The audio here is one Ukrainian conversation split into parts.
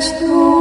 Христу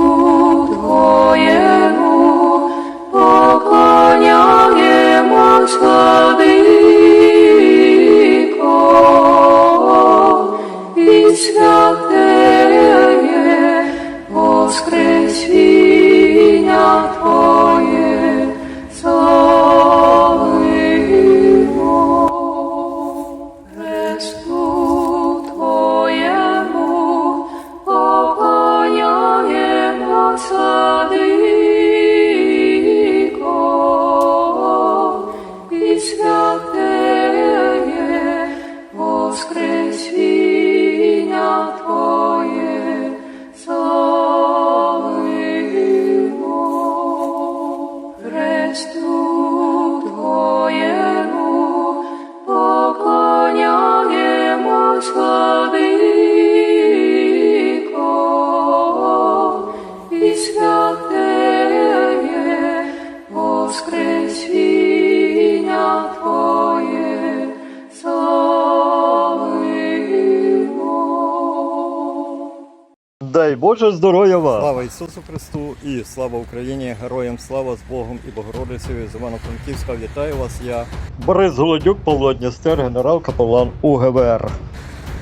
Боже здоров'я вам! Слава Ісусу Христу і слава Україні! Героям слава з Богом і Богородицею з Івано-Франківська. Вітаю вас! Я Борис Голодюк, Павло Дністер, генерал капелан УГВР.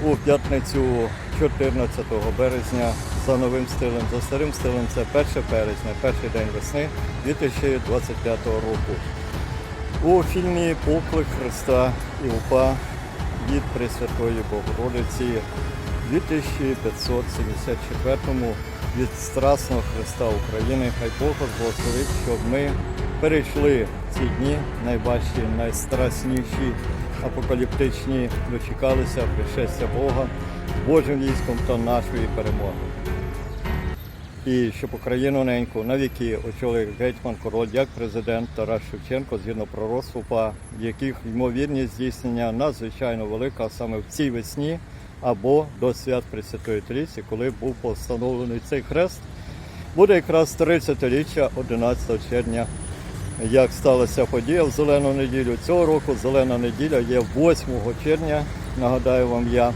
у п'ятницю 14 березня за новим стилем, за старим стилем це 1 березня, перший день весни 2025 року. У фільмі Поклик Христа і УПА від Пресвятої Богородиці 2574-му від Страсного Христа України. Хай Бог благословить, щоб ми перейшли ці дні найважчі, найстрашніші, апокаліптичні, дочекалися пришестя Бога Божим військом та нашої перемоги. І щоб Україну неньку навіки очолив гетьман король як президент Тарас Шевченко згідно пророцтва, яких ймовірність здійснення надзвичайно велика саме в цій весні або до свят Пресвятої Трійці, коли був постановлений цей хрест, буде якраз 30-річчя 11 червня. Як сталася подія в зелену неділю цього року, зелена неділя є 8 червня, нагадаю вам я.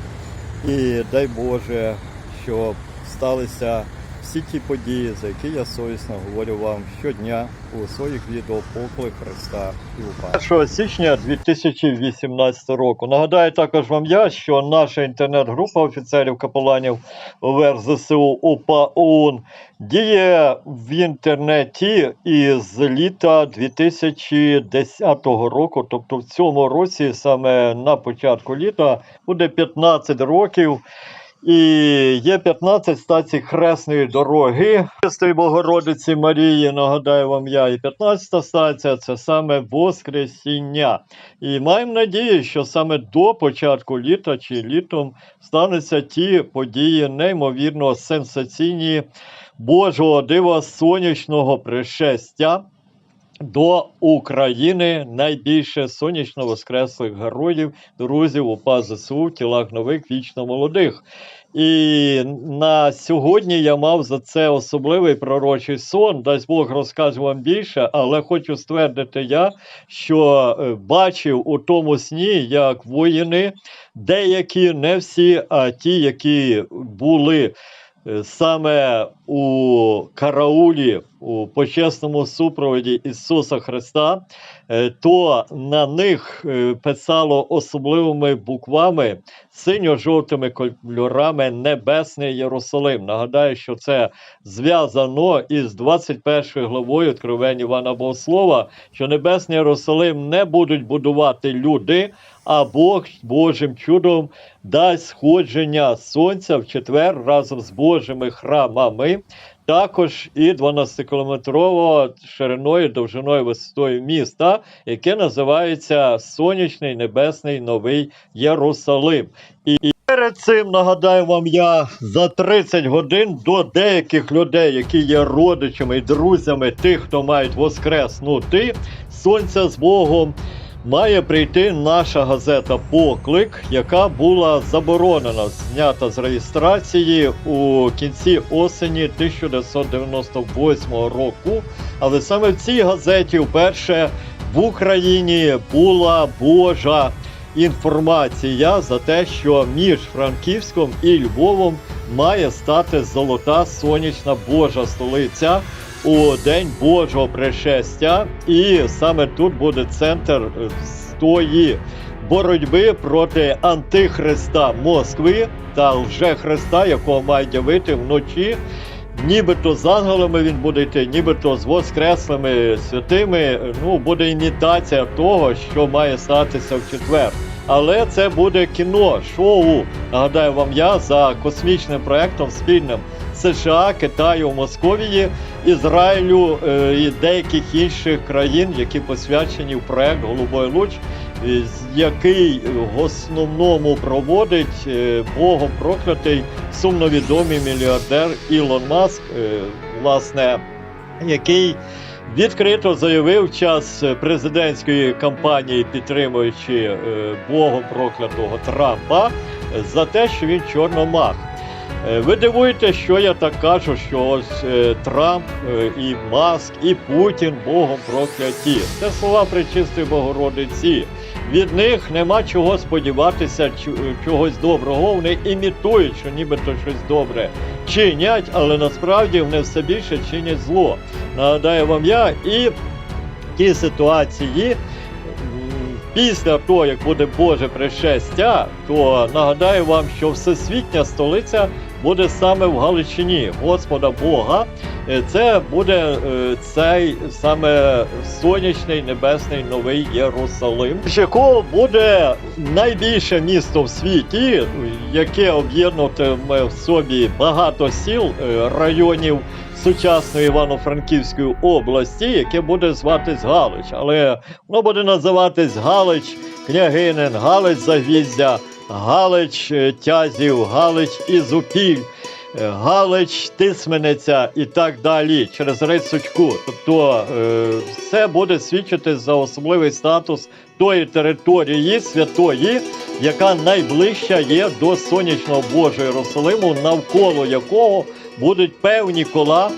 І дай Боже, щоб сталися всі ті події, за які я совісно говорю вам щодня у своїх відео поклик Христа і УПА. 1 січня 2018 року. Нагадаю також вам я, що наша інтернет-група офіцерів капеланів УВР ЗСУ УПА ОУН діє в інтернеті із літа 2010 року. Тобто в цьому році, саме на початку літа, буде 15 років. І є 15 стацій Хресної дороги Пресвятої Богородиці Марії, нагадаю вам я, і 15 стація це саме Воскресіння. І маємо надію, що саме до початку літа чи літом стануться ті події неймовірно сенсаційні Божого дива сонячного пришестя. До України найбільше сонячно воскреслих героїв, друзів УПА ЗСУ в тілах нових вічно молодих. І на сьогодні я мав за це особливий пророчий сон. Дасть Бог розкажу вам більше, але хочу ствердити я, що е, бачив у тому сні, як воїни, деякі, не всі, а ті, які були е, саме у караулі, у почесному супроводі Ісуса Христа, е, то на них е, писало особливими буквами синьо-жовтими кольорами Небесний Єрусалим. Нагадаю, що це зв'язано із 21 главою Откровень Івана Богослова, що Небесний Єрусалим не будуть будувати люди, а Бог Божим чудом дасть сходження сонця в четвер разом з Божими храмами. Також і 12-кілометрово шириною, довжиною висотою міста, яке називається Сонячний Небесний Новий Єрусалим. І перед цим нагадаю вам я за 30 годин до деяких людей, які є родичами і друзями тих, хто мають воскреснути сонця з Богом. Має прийти наша газета Поклик, яка була заборонена, знята з реєстрації у кінці осені 1998 року. Але саме в цій газеті вперше в Україні була Божа інформація за те, що між Франківськом і Львовом має стати золота сонячна Божа столиця у день Божого пришестя. І саме тут буде центр е, тої боротьби проти антихриста Москви та лже-христа, якого мають явити вночі. Нібито з ангелами він буде йти, нібито з воскреслими святими. Ну, буде імітація того, що має статися в четвер. Але це буде кіно, шоу. Нагадаю вам я за космічним проектом спільним США, Китаю, Московії, Ізраїлю е, і деяких інших країн, які посвячені в проект Голубой Луч, е, який в основному проводить е, Богом проклятий сумновідомий мільярдер Ілон Маск, власне, який відкрито заявив час президентської кампанії, підтримуючи Богом проклятого Трампа, за те, що він чорномах. Е, Ви дивуєте, що я так кажу, що ось е, Трамп е, і Маск, і Путін Богом прокляті. Це слова Пречистої Богородиці. Від них нема чого сподіватися, чогось доброго. Вони імітують, що нібито щось добре чинять, але насправді вони все більше чинять зло. Нагадаю вам я і в тій ситуації. Після того, як буде Боже пришестя, то нагадаю вам, що всесвітня столиця буде саме в Галичині Господа Бога. Е, Це буде е, цей саме сонячний небесний новий Єрусалим, якого буде найбільше місто в світі, яке об'єднуватиме в собі багато сіл, е, районів сучасної Івано-Франківської області, яке буде зватись Галич. Але воно буде називатись Галич Княгинин, Галич Загвіздя, Галич е, Тязів, Галич Ізупіль. е, Галич, Тисмениця і так далі через Рицучку. Тобто е, все буде свідчити за особливий статус тої території святої, яка найближча є до сонячного Божого Єрусалиму, навколо якого будуть певні кола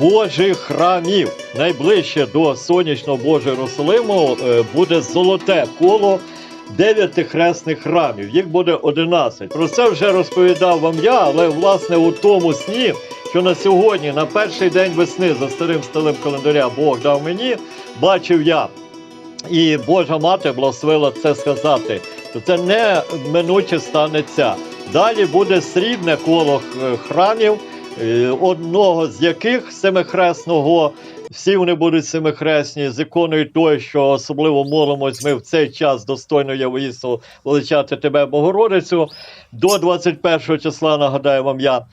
Божих храмів. Найближче до сонячного Божого Єрусалиму буде золоте коло дев'яти хресних храмів. Їх буде 11. Про це вже розповідав вам я, але власне у тому сні, що на сьогодні, на перший день весни, за старим стилем календаря, Бог дав мені, бачив я. І Божа мати благословила це сказати, то це не минуче станеться. Далі буде срібне коло храмів, е, одного з яких семихресного. Всі вони будуть семихресні з іконою той, що особливо молимось ми в цей час достойно Явоїсу величати тебе, Богородицю. До 21 числа нагадаю вам я.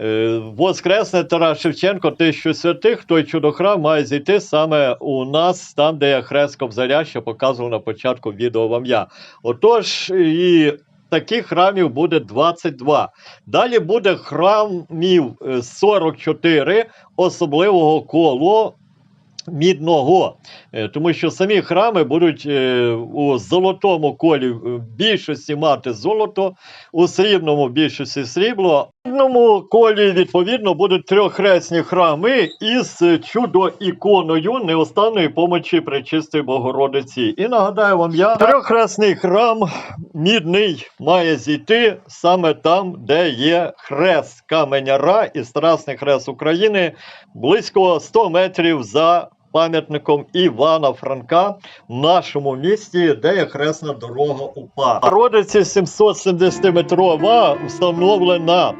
Е, Воскресне Тарас Шевченко, тисячу святих, той чудохрам має зійти саме у нас, там, де я хрест Кобзаря, що показував на початку відео вам я. Отож, і таких храмів буде 22. Далі буде храмів е, 44 особливого коло. Мідного, Е, тому що самі храми будуть е, у золотому колі більшості мати золото, у срібному більшості срібло. Одному колі відповідно будуть трьохресні храми із чудо-іконою неостанної помочі Пречистої Богородиці. І нагадаю вам я, трьохресний храм мідний має зійти саме там, де є хрест каменяра і Страсний хрест України близько 100 метрів за пам'ятником Івана Франка в нашому місті, де є хресна дорога УПА. Родиці 770-метрова встановлена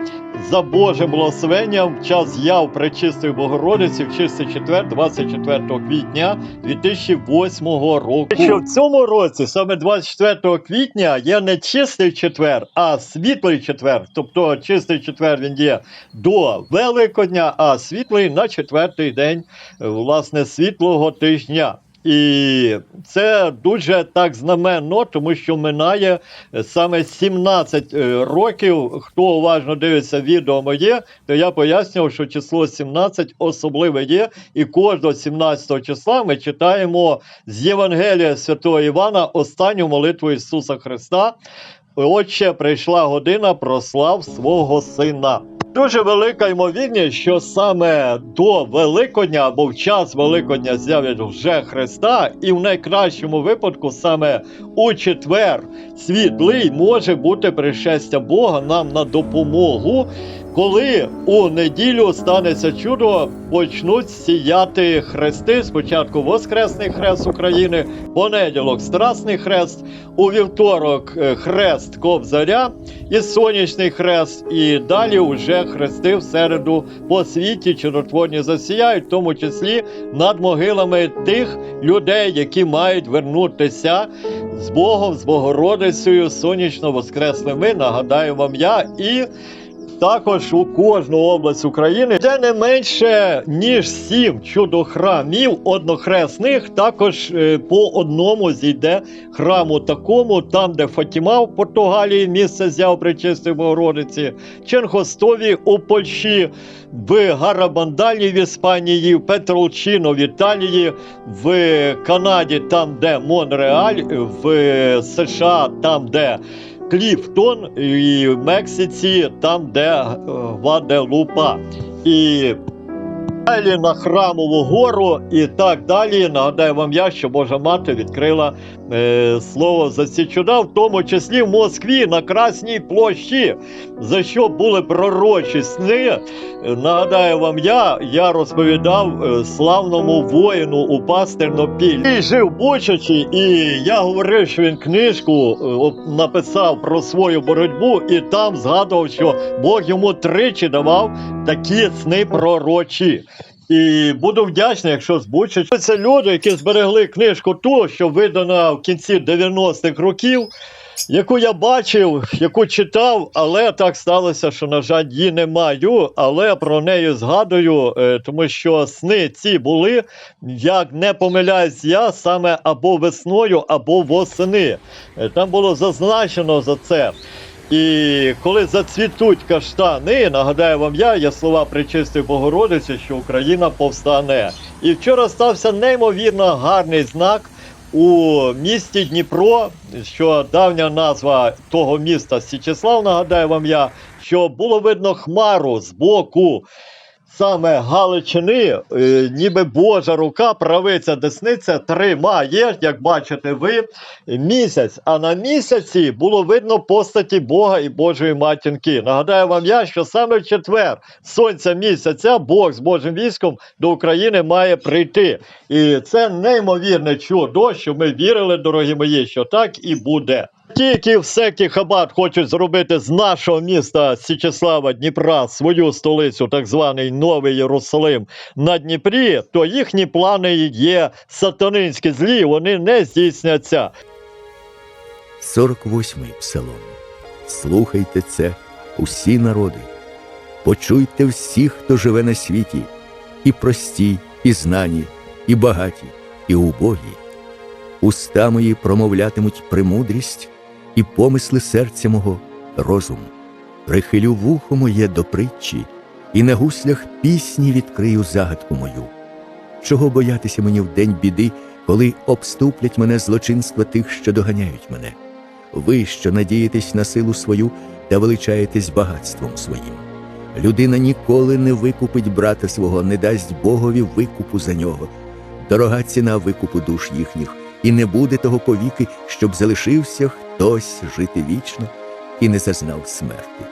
за Божим благословенням в час яв Пречистої Богородиці в чистий четвер, 24 квітня 2008 року. Що в цьому році, саме 24 квітня, є не чистий четвер, а світлий четвер. Тобто чистий четвер він є до Великодня, а світлий на четвертий день власне світлого тижня. І це дуже так знаменно, тому що минає е, саме 17 е, років. Хто уважно дивиться відео моє, то я пояснював, що число 17 особливе є, і кожного 17 числа ми читаємо з Євангелія Святого Івана останню молитву Ісуса Христа. Отче, прийшла година, прослав свого сина. Дуже велика ймовірність, що саме до Великодня або в час Великодня з'явить вже Христа, і в найкращому випадку саме у четвер світлий може бути пришестя Бога нам на допомогу, коли у неділю станеться чудо, почнуть сіяти хрести. Спочатку Воскресний хрест України, понеділок Страсний хрест, у вівторок е, хрест Кобзаря і сонячний хрест, і далі вже хрести в середу по світі чудотворні засіяють, в тому числі над могилами тих людей, які мають вернутися з Богом, з Богородицею, сонячно воскреслими. Нагадаю вам я і. Також у кожну область України, де не менше ніж сім чудохрамів однохресних, також е, по одному зійде храму такому, там, де Фатіма в Португалії місце взяв Пречистої Богородиці, Ченхостові у Польщі, в Гарабандалі в Іспанії, в Петролчино в Італії, в Канаді, там, де Монреаль, в США, там, де Кліфтон, і в Мексиці, там, де е, Гваделупа. І далі на храмову гору і так далі. Нагадаю вам я, що Божа мати відкрила е, слово за ці чуда, в тому числі в Москві на Красній площі, за що були пророчі сни. Нагадаю вам я, я розповідав е, славному воїну у Пастернопіль. Він жив Бучачі, і я говорив, що він книжку е, написав про свою боротьбу, і там згадував, що Бог йому тричі давав такі сни пророчі. І буду вдячний, якщо збучать. Це люди, які зберегли книжку ту, що видана в кінці 90-х років, яку я бачив, яку читав, але так сталося, що, на жаль, її не маю, але про неї згадую, е, тому що сни ці були, як не помиляюсь я, саме або весною, або восени. Е, Там було зазначено за це. І коли зацвітуть каштани, нагадаю вам я, є слова Пречистої Богородиці, що Україна повстане. І вчора стався неймовірно гарний знак у місті Дніпро, що давня назва того міста Січеслав, нагадаю вам я, що було видно хмару з боку. Саме Галичини, е, ніби Божа рука, правиця, десниця тримає, як бачите ви, місяць. А на місяці було видно постаті Бога і Божої матінки. Нагадаю вам я, що саме в четвер сонця місяця Бог з Божим військом до України має прийти. І це неймовірне чудо, що ми вірили, дорогі мої, що так і буде. Ті, які Хабат хочуть зробити з нашого міста Січеслава Дніпра свою столицю, так званий Новий Єрусалим на Дніпрі, то їхні плани є сатанинські злі, вони не здійсняться. 48-й псалом. Слухайте це, усі народи. Почуйте всіх, хто живе на світі, і прості, і знані, і багаті, і убогі. Уста мої промовлятимуть премудрість, і помисли серця мого розум. Прихилю вухо моє до притчі, і на гуслях пісні відкрию загадку мою. Чого боятися мені в день біди, коли обступлять мене злочинства тих, що доганяють мене? Ви, що надієтесь на силу свою та величаєтесь багатством своїм. Людина ніколи не викупить брата свого, не дасть Богові викупу за нього. Дорога ціна викупу душ їхніх, і не буде того повіки, щоб залишився хтось жити вічно і не зазнав смерти.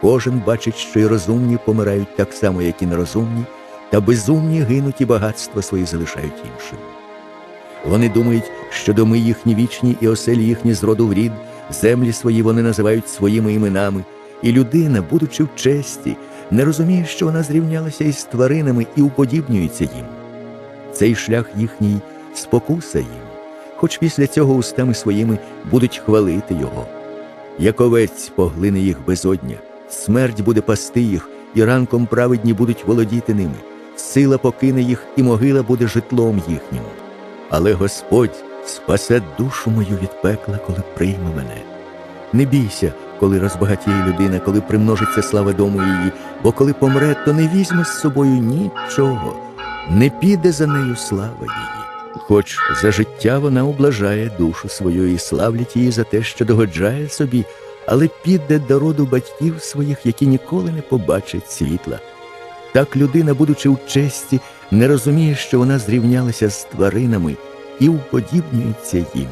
Кожен бачить, що й розумні помирають так само, як і нерозумні, та безумні гинуть і багатства свої залишають іншим. Вони думають, що доми їхні вічні і оселі їхні з роду в рід, землі свої вони називають своїми іменами, і людина, будучи в честі, не розуміє, що вона зрівнялася із тваринами і уподібнюється їм. Цей шлях їхній спокуса їм, хоч після цього устами своїми будуть хвалити його. Як овець поглине їх безодня, смерть буде пасти їх, і ранком праведні будуть володіти ними. Сила покине їх, і могила буде житлом їхнім. Але Господь спасе душу мою від пекла, коли прийме мене. Не бійся, коли розбагатіє людина, коли примножиться слава дому її, бо коли помре, то не візьме з собою нічого, не піде за нею слава її. Хоч за життя вона облажає душу свою і славлять її за те, що догоджає собі, але піде до роду батьків своїх, які ніколи не побачать світла. Так людина, будучи в честі, не розуміє, що вона зрівнялася з тваринами і уподібнюється їм.